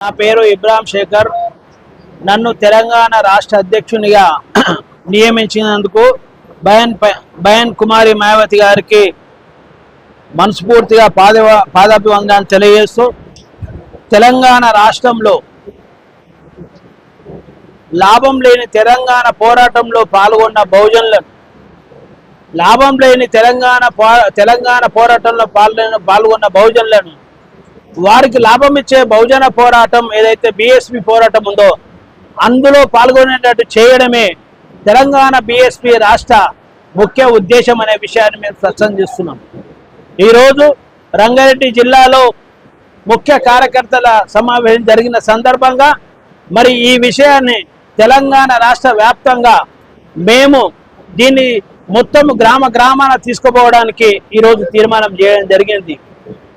నా పేరు ఇబ్రాహం శేఖర్. నన్ను తెలంగాణ రాష్ట్ర అధ్యక్షునిగా నియమించినందుకు బయన్ బయన్ కుమారి మాయావతి గారికి మనస్ఫూర్తిగా పాద పాదాభివందనాలు తెలియజేస్తూ తెలంగాణ రాష్ట్రంలో లాభం లేని తెలంగాణ పోరాటంలో పాల్గొన్న బహుజనులను లాభం లేని తెలంగాణ తెలంగాణ పోరాటంలో పాల్గొన్న పాల్గొన్న బహుజనులను వారికి లాభం ఇచ్చే బహుజన పోరాటం ఏదైతే బిఎస్పి పోరాటం ఉందో అందులో పాల్గొనేటట్టు చేయడమే తెలంగాణ బిఎస్పి రాష్ట్ర ముఖ్య ఉద్దేశం అనే విషయాన్ని మేము స్పష్టం చేస్తున్నాం. ఈరోజు రంగారెడ్డి జిల్లాలో ముఖ్య కార్యకర్తల సమావేశం జరిగిన సందర్భంగా మరి ఈ విషయాన్ని తెలంగాణ రాష్ట్ర వ్యాప్తంగా మేము దీన్ని మొత్తం గ్రామ గ్రామాన తీసుకుపోవడానికి ఈరోజు తీర్మానం చేయడం జరిగింది.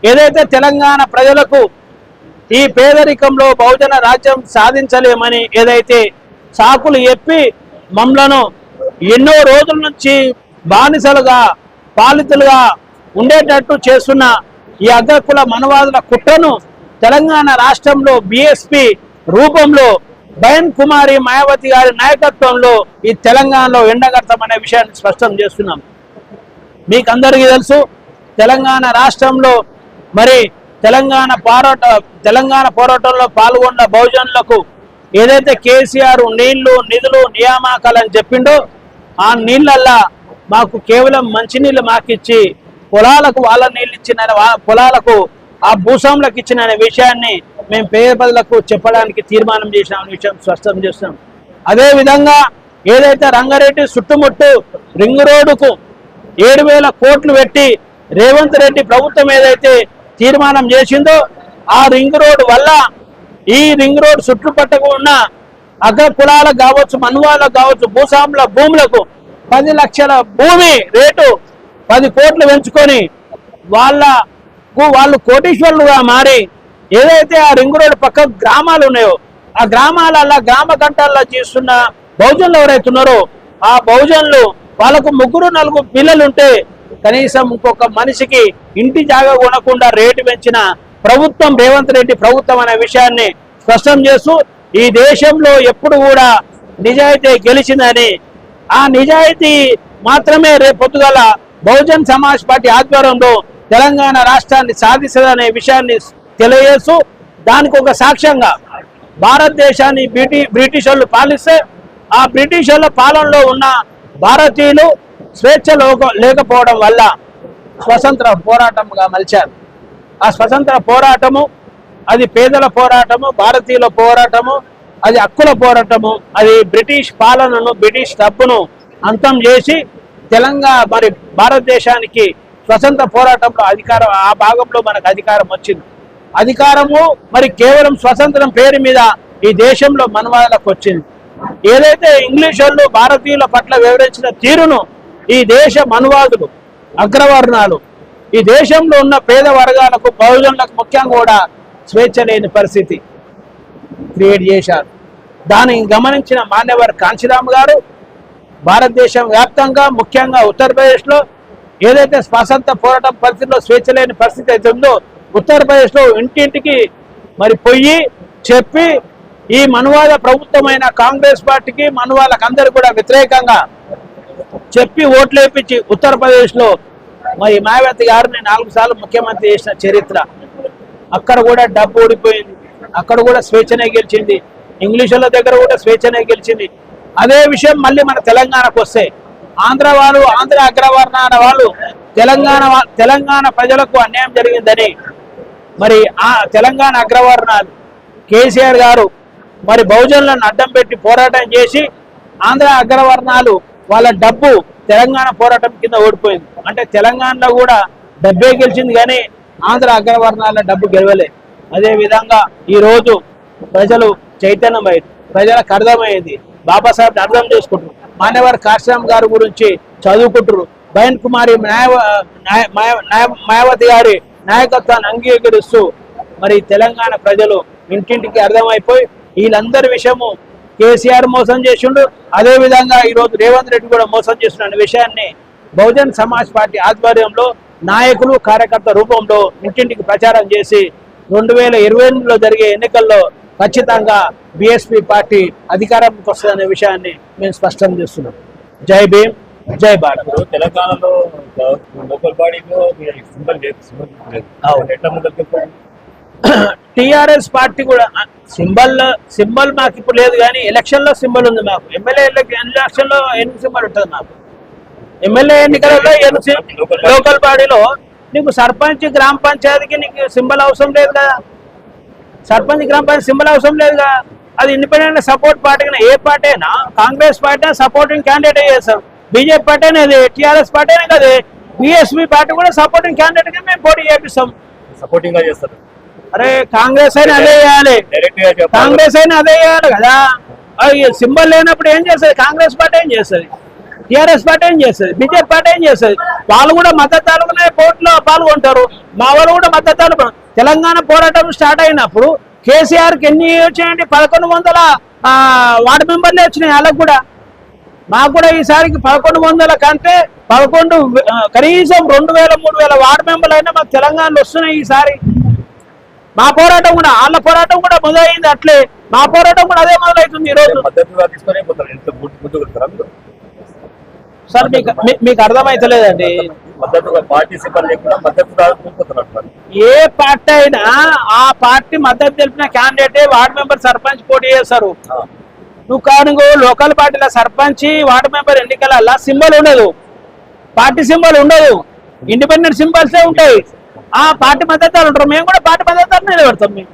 ఏదైతే తెలంగాణ ప్రజలకు ఈ పేదరికంలో బహుజన రాజ్యం సాధించలేమని ఏదైతే సాకులు చెప్పి మమ్మలను ఎన్నో రోజుల నుంచి బానిసలుగా పాలితులుగా ఉండేటట్టు చేస్తున్న ఈ అగ్రకుల మనవాదుల కుట్రను తెలంగాణ రాష్ట్రంలో బిఎస్పి రూపంలో బయన్ కుమారి మాయావతి గారి నాయకత్వంలో ఈ తెలంగాణలో ఎండగడతామనే విషయాన్ని స్పష్టం చేస్తున్నాం. మీకు అందరికీ తెలుసు తెలంగాణ రాష్ట్రంలో మరి తెలంగాణ పోరాట తెలంగాణ పోరాటంలో పాల్గొన్న బహుజనులకు ఏదైతే కేసీఆర్ నీళ్ళు నిధులు నియామకాలు అని చెప్పిండో ఆ నీళ్ళల్లా మాకు కేవలం మంచినీళ్ళు మాకిచ్చి పొలాలకు వాళ్ళ నీళ్ళు ఇచ్చిన వా- పొలాలకు ఆ భూస్వాములకు ఇచ్చిన విషయాన్ని మేము పేద చెప్పడానికి తీర్మానం చేసిన విషయం స్పష్టం చేస్తున్నాం. అదే విధంగా ఏదైతే రంగారెడ్డి చుట్టుముట్టు రింగ్ రోడ్డుకు ఏడు వేల కోట్లు పెట్టి రేవంత్ రెడ్డి ప్రభుత్వం ఏదైతే తీర్మానం చేసిందో ఆ రింగ్ రోడ్ వల్ల ఈ రింగ్ రోడ్ చుట్టుపట్టకు ఉన్న అగ్ర కులాలకు కావచ్చు మనువాళ్ళకు కావచ్చు భూస్వాముల భూములకు పది లక్షల భూమి రేటు పది కోట్లు పెంచుకొని వాళ్ళకు వాళ్ళు కోటీశ్వరులుగా మారి ఏదైతే ఆ రింగ్ రోడ్ పక్క గ్రామాలు ఉన్నాయో ఆ గ్రామాలల్లో గ్రామ గంటల్లో చేస్తున్న బహుజనులు ఎవరైతే ఉన్నారో ఆ బహుజనులు వాళ్ళకు ముగ్గురు నలుగురు పిల్లలు ఉంటే కనీసం ఇంకొక మనిషికి ఇంటి జాగా కొనకుండా రేటు పెంచిన ప్రభుత్వం రేవంత్ రెడ్డి ప్రభుత్వం అనే విషయాన్ని స్పష్టం చేస్తూ ఈ దేశంలో ఎప్పుడు కూడా నిజాయితీ గెలిచిందని ఆ నిజాయితీ మాత్రమే రేపు పొద్దుగల బహుజన్ సమాజ్ పార్టీ ఆధ్వర్యంలో తెలంగాణ రాష్ట్రాన్ని సాధిస్తుందనే విషయాన్ని తెలియజేస్తూ దానికి ఒక సాక్ష్యంగా భారతదేశాన్ని బ్రిటి బ్రిటిష్ వాళ్ళు పాలిస్తే ఆ బ్రిటిష్ వాళ్ళ పాలనలో ఉన్న భారతీయులు స్వేచ్ఛ లేకపోవడం వల్ల స్వతంత్ర పోరాటంగా మలిచారు. ఆ స్వతంత్ర పోరాటము అది పేదల పోరాటము భారతీయుల పోరాటము అది హక్కుల పోరాటము అది బ్రిటిష్ పాలనను బ్రిటిష్ డబ్బును అంతం చేసి తెలంగాణ మరి భారతదేశానికి స్వతంత్ర పోరాటంలో అధికారం ఆ భాగంలో మనకు అధికారం వచ్చింది. అధికారము మరి కేవలం స్వతంత్రం పేరు మీద ఈ దేశంలో మనవాళ్ళకు వచ్చింది. ఏదైతే ఇంగ్లీష్ వాళ్ళు భారతీయుల పట్ల వివరించిన తీరును ఈ దేశ మనువాదులు అగ్రవర్ణాలు. ఈ దేశంలో ఉన్న పేద వర్గాలకు బహుజనులకు ముఖ్యంగా కూడా స్వేచ్ఛ లేని పరిస్థితి క్రియేట్ చేశారు. దాన్ని గమనించిన మాన్యవర్ కాంచీరామ్ గారు భారతదేశం వ్యాప్తంగా ముఖ్యంగా ఉత్తరప్రదేశ్లో ఏదైతే స్వాతంత్ర పోరాటం పరిస్థితిలో స్వేచ్ఛ లేని పరిస్థితి అయితే ఉందో ఉత్తరప్రదేశ్లో ఇంటింటికి మరి పొయ్యి చెప్పి ఈ మనువాద ప్రభుత్వమైన కాంగ్రెస్ పార్టీకి మనువాళ్ళకందరూ కూడా వ్యతిరేకంగా చెప్పి ఓట్లు వేయించి ఉత్తరప్రదేశ్లో మరి మాయావతి గారిని నాలుగు సార్లు ముఖ్యమంత్రి చేసిన చరిత్ర. అక్కడ కూడా డబ్బు ఓడిపోయింది. అక్కడ కూడా స్వేచ్ఛనే గెలిచింది. ఇంగ్లీషుల దగ్గర కూడా స్వేచ్ఛనే గెలిచింది. అదే విషయం మళ్ళీ మన తెలంగాణకు వస్తే. ఆంధ్ర వాళ్ళు ఆంధ్ర అగ్రవర్ణాల వాళ్ళు తెలంగాణ తెలంగాణ ప్రజలకు అన్యాయం జరిగిందని మరి ఆ తెలంగాణ అగ్రవర్ణాలు కేసీఆర్ గారు మరి బహుజనులను అడ్డం పెట్టి పోరాటం చేసి ఆంధ్ర అగ్రవర్ణాలు వాళ్ళ డబ్బు తెలంగాణ పోరాటం కింద ఓడిపోయింది. అంటే తెలంగాణలో కూడా డబ్బే గెలిచింది కానీ ఆంధ్ర అగ్రవర్ణాల డబ్బు గెలవలే. అదే విధంగా ఈ రోజు ప్రజలు చైతన్యమైంది ప్రజలకు అర్థమైంది బాబాసాహెబ్ అర్థం చేసుకుంటారు మాన్యవర్ కాశ్యామ్ గారి గురించి చదువుకుంటారు బయన్ కుమారి న్యాయ- మాయ- న్యాయ- మాయావతి గారి నాయకత్వాన్ని అంగీకరిస్తూ మరి తెలంగాణ ప్రజలు ఇంటింటికి అర్థమైపోయి వీళ్ళందరి విషయము కేసీఆర్ మోసం చేసిండు. అదే విధంగా ఈ రోజు రేవంత్ రెడ్డి కూడా మోసం చేస్తున్న విషయాన్ని బహుజన్ సమాజ్ పార్టీ ఆధ్వర్యంలో నాయకులు కార్యకర్త రూపంలో ఇంటింటికి ప్రచారం చేసి రెండు వేల ఇరవై ఎనిమిదిలో జరిగే ఎన్నికల్లో ఖచ్చితంగా బిఎస్పి పార్టీ అధికారంకి వస్తుందనే విషయాన్ని మేము స్పష్టం చేస్తున్నాం. జై భీమ్ జై భారత్. తెలంగాణలో లోకల్ బాడీలో? టిఆర్ఎస్ పార్టీ కూడా సింబల్ సింబల్ మాకు ఇప్పుడు లేదు కానీ ఎలక్షన్లో సింబల్ ఉంది మాకు. ఎమ్మెల్యే ఎలక్షన్లో ఎన్ని సింబల్ ఉంటుంది మాకు? ఎమ్మెల్యే ఎన్నికలలో ఎన్ని లోకల్ బాడీలో? నీకు సర్పంచ్ గ్రామ పంచాయతీకి నీకు సింబల్ అవసరం లేదు కదా. సర్పంచ్ గ్రామ పంచాయతీ సింబల్ అవసరం లేదు కదా. అది ఇండిపెండెంట్ సపోర్ట్ పార్టీ ఏ పార్టీ అయినా కాంగ్రెస్ పార్టీ సపోర్టింగ్ క్యాండిడేట్ చేస్తాం. బీజేపీ పార్టీ అనేది టీఆర్ఎస్ పార్టీ అనే కదా బిఎస్పీ పార్టీ కూడా సపోర్టింగ్ క్యాండిడేట్గా మేము పోటీ చేపిస్తాం. సపోర్టింగ్గా చేస్తారు. అరే కాంగ్రెస్ అయినా అదే చేయాలి. కాంగ్రెస్ అయినా అదే చేయాలి కదా. సింబల్ లేనప్పుడు ఏం చేస్తుంది? కాంగ్రెస్ పార్టీ ఏం చేస్తుంది? టిఆర్ఎస్ పార్టీ ఏం చేస్తుంది? బీజేపీ పార్టీ ఏం చేస్తుంది? వాళ్ళు కూడా మద్దతునే పోటీలో పాల్గొంటారు. మా వాళ్ళు కూడా మద్దతు తెలంగాణ పోరాటం స్టార్ట్ అయినప్పుడు కేసీఆర్కి ఎన్ని వచ్చాయండి పదకొండు వందల వార్డు మెంబర్లే వచ్చినాయి వాళ్ళకు కూడా. మాకు కూడా ఈసారికి పదకొండు వందల కంటే పదకొండు కనీసం రెండు వేల మూడు వేల వార్డు మెంబర్లు అయినా మాకు తెలంగాణలో వస్తున్నాయి ఈసారి. మా పోరాటం కూడా వాళ్ళ పోరాటం కూడా మొదలైంది అట్లే. మా పోరాటం కూడా అదే మొదలవుతుంది ఈ రోజు మద్దతుగా తీసుకొని పోతారు. ఎంత ముందు- ముందుకు వెళ్తారు అందరూ. సార్ మీకు మీకు అర్థమైతలేదండి. ఏ పార్టీ అయినా ఆ పార్టీ మద్దతు తెలిపిన క్యాండిడేటే వార్డు మెంబర్ సర్పంచ్ పోటీ చేస్తారు. నువ్వు కానుగో లోకల్ పార్టీల సర్పంచ్ వార్డు మెంబర్ ఎన్నికల సింబల్ ఉండదు. పార్టీ సింబల్ ఉండదు. ఇండిపెండెంట్ సింబల్సే ఉంటాయి. పార్టీ మద్దతు ఉంటారు? మేము కూడా పార్టీ మద్దతు నిలబెడతాం మేము.